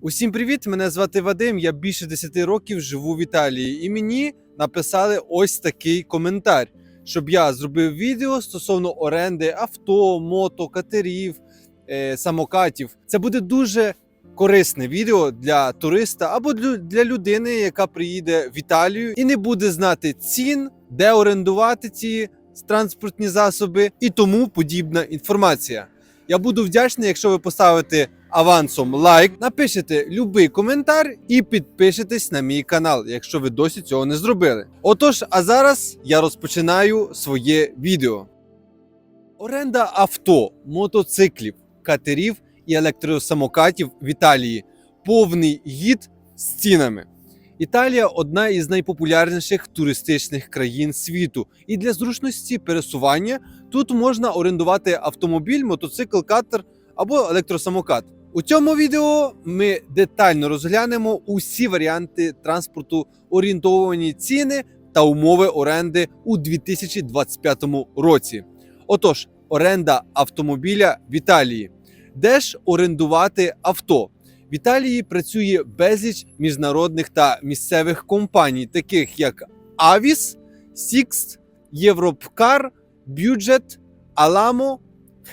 Усім привіт! Мене звати Вадим. Я більше 10 років живу в Італії, і мені написали ось такий коментар, щоб я зробив відео стосовно оренди авто, мото, катерів, е, самокатів. Це буде дуже корисне відео для туриста або для людини, яка приїде в Італію і не буде знати цін, де орендувати ці транспортні засоби і тому подібна інформація. Я буду вдячний, якщо ви поставите авансом лайк, напишете любий коментар і підпишетесь на мій канал, якщо ви досі цього не зробили. Отож, а зараз я розпочинаю своє відео. Оренда авто, мотоциклів, катерів і електросамокатів в Італії. Повний гід з цінами. Італія одна із найпопулярніших туристичних країн світу, і для зручності пересування тут можна орендувати автомобіль, мотоцикл, катер або електросамокат. У цьому відео ми детально розглянемо усі варіанти транспорту, орієнтовані ціни та умови оренди у 2025 році. Отож, оренда автомобіля в Італії. Де ж орендувати авто? В Італії працює безліч міжнародних та місцевих компаній, таких як Avis, Sixt, Europcar, Budget, Alamo,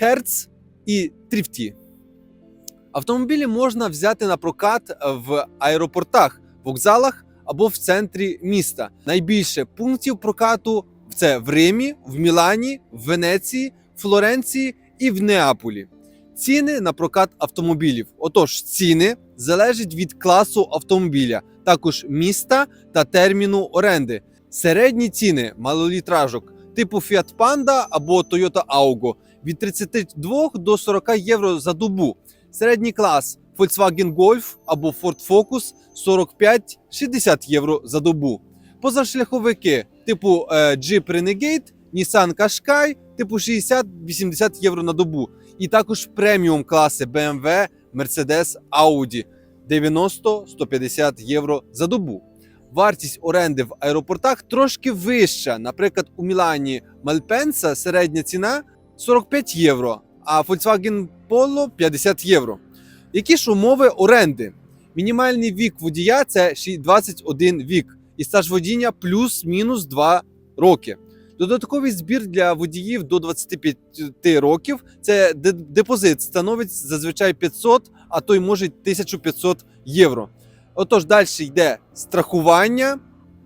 Hertz і Trifty. Автомобілі можна взяти на прокат в аеропортах, вокзалах або в центрі міста. Найбільше пунктів прокату це в Римі, в Мілані, в Венеції, Флоренції і в Неаполі. Ціни на прокат автомобілів. Отож, ціни залежать від класу автомобіля, також міста та терміну оренди. Середні ціни малолітражок типу Fiat Panda або Toyota Augo від 32 до 40 євро за добу. Середній клас Volkswagen Golf або Ford Focus 45-60 євро за добу. Позашляховики типу е, Jeep Renegade, Nissan Qashqai типу 60-80 євро на добу. І також преміум класи BMW, Mercedes, Audi 90-150 євро за добу. Вартість оренди в аеропортах трошки вища. Наприклад, у Мілані Мальпенса середня ціна 45 євро, а Volkswagen Polo 50 євро. Які ж умови оренди? Мінімальний вік водія це ще 21 вік, і стаж водіння плюс-мінус 2 роки. Додатковий збір для водіїв до 25 років це депозит становить зазвичай 500, а то й може 1500 євро. Отож, далі йде страхування.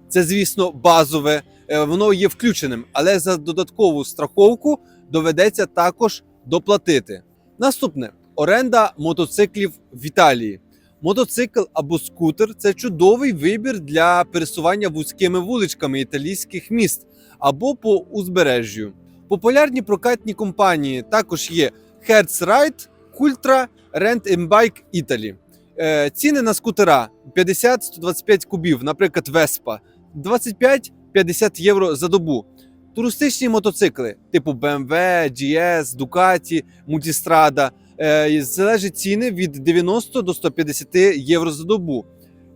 Це, звісно, базове, е, воно є включеним, але за додаткову страховку доведеться також доплатити. Наступне оренда мотоциклів в Італії. Мотоцикл або скутер це чудовий вибір для пересування вузькими вуличками італійських міст або по узбережжю. Популярні прокатні компанії також є Hertz Ride, Cultra, Rent Bike Italy. Е, ціни на скутера 50-125 кубів, наприклад, Vespa, 25-50 євро за добу. Туристичні мотоцикли типу BMW, GS, Ducati, Multistrada. Е, залежать ціни від 90 до 150 євро за добу.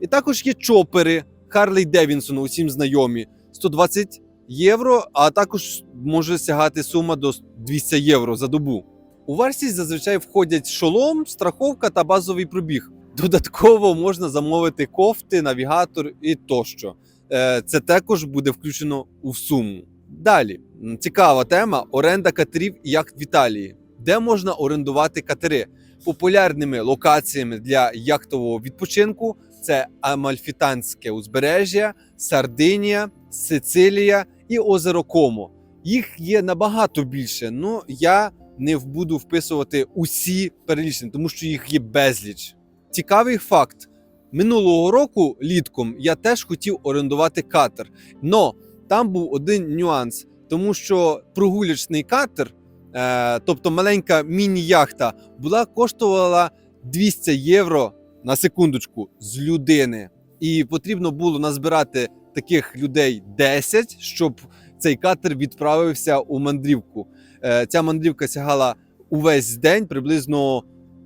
І також є чопери Harley Davidson, усім знайомі, 120 євро, а також може сягати сума до 200 євро за добу. У вартість зазвичай входять шолом, страховка та базовий пробіг. Додатково можна замовити кофти, навігатор і тощо. Е, Це також буде включено у суму. Далі цікава тема: оренда катерів яхт в Італії. Де можна орендувати катери? Популярними локаціями для яхтового відпочинку це Амальфітанське узбережжя, Сардинія, Сицилія і озеро Комо. Їх є набагато більше. Ну я не буду вписувати усі перелічені, тому що їх є безліч. Цікавий факт: минулого року літком я теж хотів орендувати катер. Но там був один нюанс, тому що прогулячний катер, е, тобто маленька міні-яхта, була коштувала 200 євро на секундочку з людини. І потрібно було назбирати таких людей 10, щоб цей катер відправився у мандрівку. Е, Ця мандрівка сягала увесь день, приблизно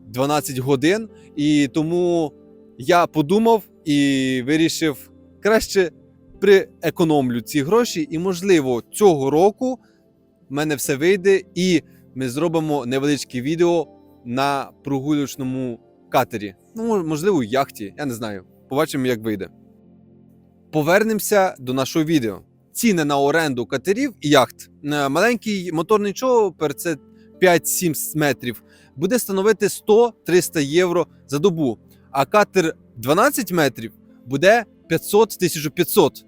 12 годин. І тому я подумав і вирішив краще приекономлю ці гроші, і, можливо, цього року в мене все вийде, і ми зробимо невеличке відео на прогулочному катері. Ну, мож- можливо, яхті, я не знаю. Побачимо, як вийде. Повернемося до нашого відео. Ціни на оренду катерів і яхт. Е, Маленький моторний човпер, це 5-7 метрів, буде становити 100-300 євро за добу. А катер 12 метрів буде 500-1500.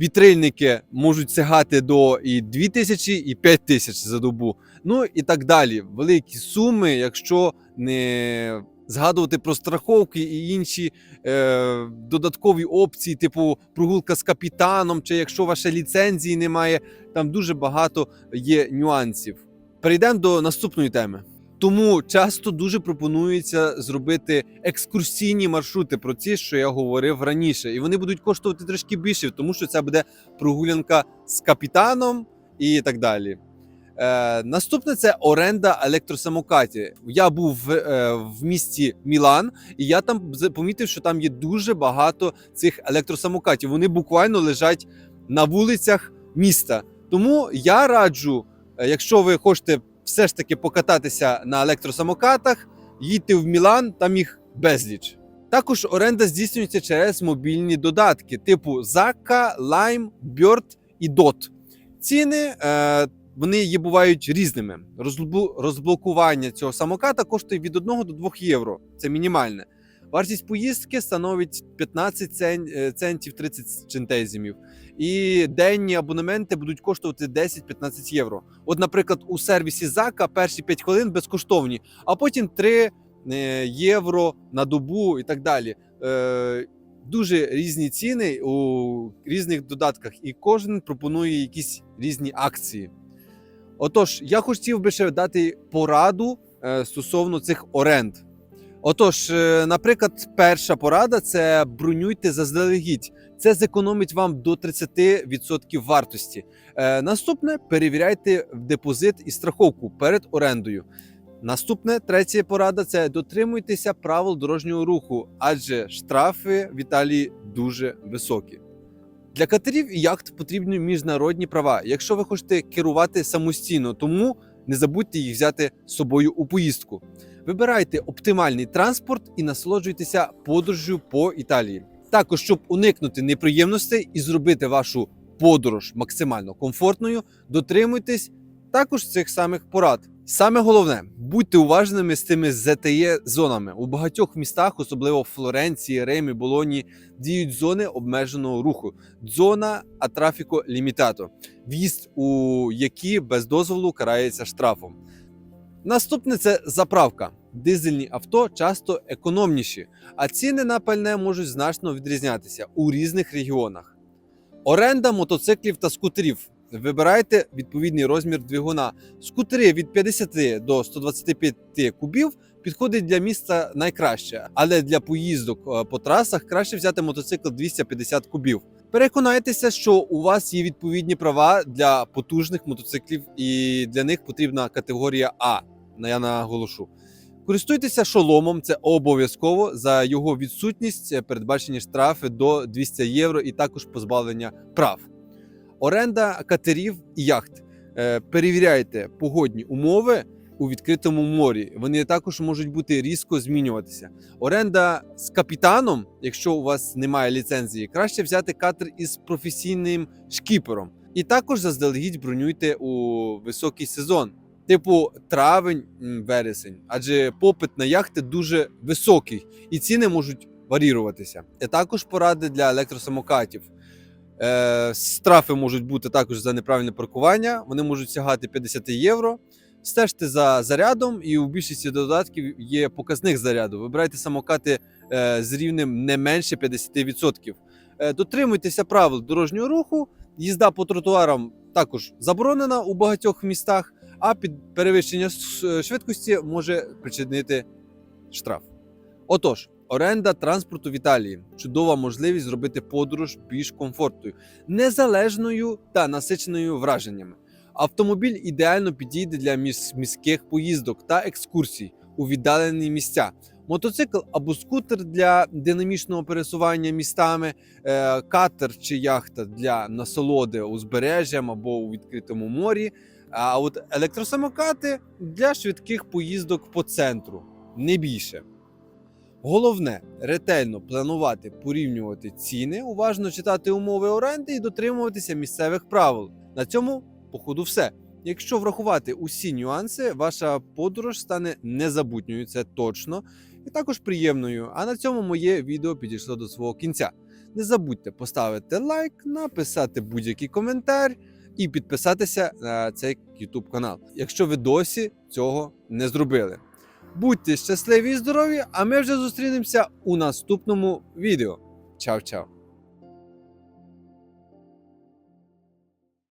Вітрильники можуть сягати до і 2000, і 5000 за добу. Ну і так далі. Великі суми, якщо не згадувати про страховки і інші е, додаткові опції, типу прогулка з капітаном, чи якщо вашої ліцензії немає, там дуже багато є нюансів. Перейдемо до наступної теми. Тому часто дуже пропонується зробити екскурсійні маршрути про ці, що я говорив раніше, і вони будуть коштувати трошки більше, тому що це буде прогулянка з капітаном і так далі. Е, наступне це оренда електросамокатів. Я був в, е, в місті Мілан, і я там помітив, що там є дуже багато цих електросамокатів. Вони буквально лежать на вулицях міста. Тому я раджу, е, якщо ви хочете все ж таки покататися на електросамокатах, їдьте в Мілан, там їх безліч. Також оренда здійснюється через мобільні додатки, типу Zakka, Lime, Bird і Dot. Ціни е, вони є бувають різними. Розблокування цього самоката коштує від 1 до 2 євро. Це мінімальне. Вартість поїздки становить 15 е, центів 30 центезімів. І денні абонементи будуть коштувати 10-15 євро. От, наприклад, у сервісі Зака перші 5 хвилин безкоштовні, а потім 3 е, євро на добу і так далі. Е, Дуже різні ціни у різних додатках, і кожен пропонує якісь різні акції. Отож, я хотів би ще дати пораду е, стосовно цих оренд. Отож, е, наприклад, перша порада це бронюйте заздалегідь. Це зекономить вам до 30% вартості. Е, наступне перевіряйте депозит і страховку перед орендою. Наступне третя порада це дотримуйтеся правил дорожнього руху, адже штрафи в Італії дуже високі. Для катерів і яхт потрібні міжнародні права, якщо ви хочете керувати самостійно, тому не забудьте їх взяти з собою у поїздку. Вибирайте оптимальний транспорт і насолоджуйтеся подорожю по Італії. Також, щоб уникнути неприємностей і зробити вашу подорож максимально комфортною, дотримуйтесь також цих самих порад. Саме головне, будьте уважними з тими ZTE зонами. У багатьох містах, особливо в Флоренції, Римі, Болоні, діють зони обмеженого руху. Зона атрафіко лімітато, в'їзд у які без дозволу карається штрафом. Наступне це заправка. Дизельні авто часто економніші, а ціни на пальне можуть значно відрізнятися у різних регіонах. Оренда мотоциклів та скутерів. Вибирайте відповідний розмір двигуна. Скутери від 50 до 125 кубів підходить для міста найкраще, але для поїздок е, по трасах краще взяти мотоцикл 250 кубів. Переконайтеся, що у вас є відповідні права для потужних мотоциклів, і для них потрібна категорія А. Я наголошу. Користуйтеся шоломом, це обов'язково. За його відсутність е, передбачені штрафи до 200 євро і також позбавлення прав. Оренда катерів і яхт. Е, Перевіряйте погодні умови у відкритому морі. Вони також можуть бути різко змінюватися. Оренда з капітаном, якщо у вас немає ліцензії, краще взяти катер із професійним шкіпером. І також заздалегідь бронюйте у високий сезон, типу травень, вересень, адже попит на яхти дуже високий і ціни можуть варіруватися. І також поради для електросамокатів. Е, штрафи можуть бути також за неправильне паркування, вони можуть сягати 50 євро. Стежте за зарядом, і у більшості додатків є показник заряду. Вибирайте самокати е, з рівнем не менше 50%. Е, дотримуйтеся правил дорожнього руху. Їзда по тротуарам також заборонена у багатьох містах, а під перевищення швидкості може причинити штраф. Отож, оренда транспорту в Італії чудова можливість зробити подорож більш комфортною, незалежною та насиченою враженнями. Автомобіль ідеально підійде для міських поїздок та екскурсій у віддалені місця. Мотоцикл або скутер для динамічного пересування містами, е, катер чи яхта для насолоди узбережжям або у відкритому морі. А от електросамокати для швидких поїздок по центру, не більше. Головне ретельно планувати, порівнювати ціни, уважно читати умови оренди і дотримуватися місцевих правил. На цьому, походу, все. Якщо врахувати усі нюанси, ваша подорож стане незабутньою, це точно, і також приємною. А на цьому моє відео підійшло до свого кінця. Не забудьте поставити лайк, написати будь-який коментар і підписатися на цей YouTube канал, якщо ви досі цього не зробили. Будьте щасливі і здорові, а ми вже зустрінемося у наступному відео. Чао-чао!